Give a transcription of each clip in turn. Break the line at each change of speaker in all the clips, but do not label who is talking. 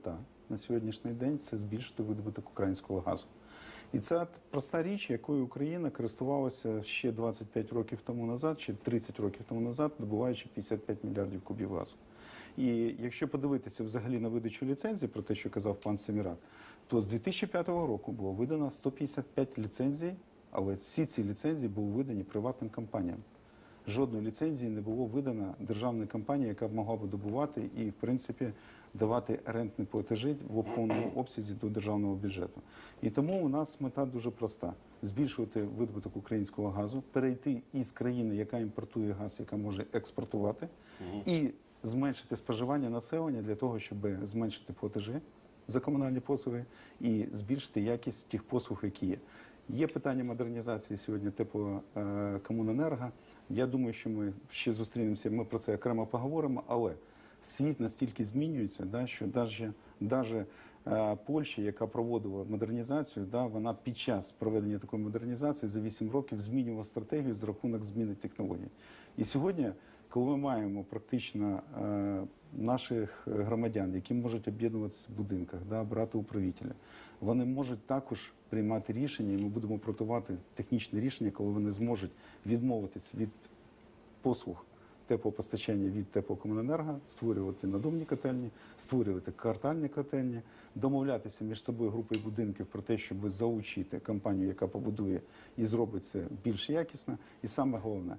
мета на сьогоднішній день це збільшити видобуток українського газу. І це проста річ, якою Україна користувалася ще 25 років тому назад, чи 30 років тому назад, добуваючи 55 мільярдів кубів газу. І якщо подивитися взагалі на видачу ліцензій, про те, що казав пан Семірак, то з 2005 року було видано 155 ліцензій, але всі ці ліцензії були видані приватним компаніям. Жодної ліцензії не було видано державної компанії, яка б могла би добувати і, в принципі, давати рентні платежі в повному обсязі до державного бюджету. І тому у нас мета дуже проста: збільшувати видобуток українського газу, перейти із країни, яка імпортує газ, яка може експортувати, і зменшити споживання населення для того, щоб зменшити платежі за комунальні послуги і збільшити якість тих послуг, які є. Є питання модернізації сьогодні теплокомуненерго. Я думаю, що ми ще зустрінемося. Ми про це окремо поговоримо, але світ настільки змінюється, да, що навіть, навіть е, Польща, яка проводила модернізацію, да, вона під час проведення такої модернізації за 8 років змінювала стратегію за рахунок зміни технологій. І сьогодні, коли ми маємо практично е, наших громадян, які можуть об'єднуватися в будинках, да, брати управителя, вони можуть також приймати рішення, і ми будемо протувати технічне рішення, коли вони зможуть відмовитись від послуг теплопостачання від теплокомуненерго, створювати надомні котельні, створювати квартальні котельні, домовлятися між собою групою будинків про те, щоб залучити компанію, яка побудує і зробить це більш якісно. І саме головне,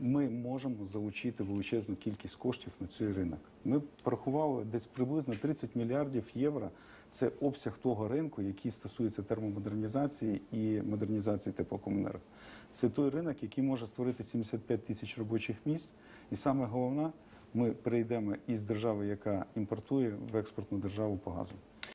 ми можемо залучити величезну кількість коштів на цей ринок. Ми порахували десь приблизно 30 мільярдів євро. Це обсяг того ринку, який стосується термомодернізації і модернізації теплокомуненерго. Це той ринок, який може створити 75 тисяч робочих місць. І саме головне, ми перейдемо із держави, яка імпортує в експортну державу по газу.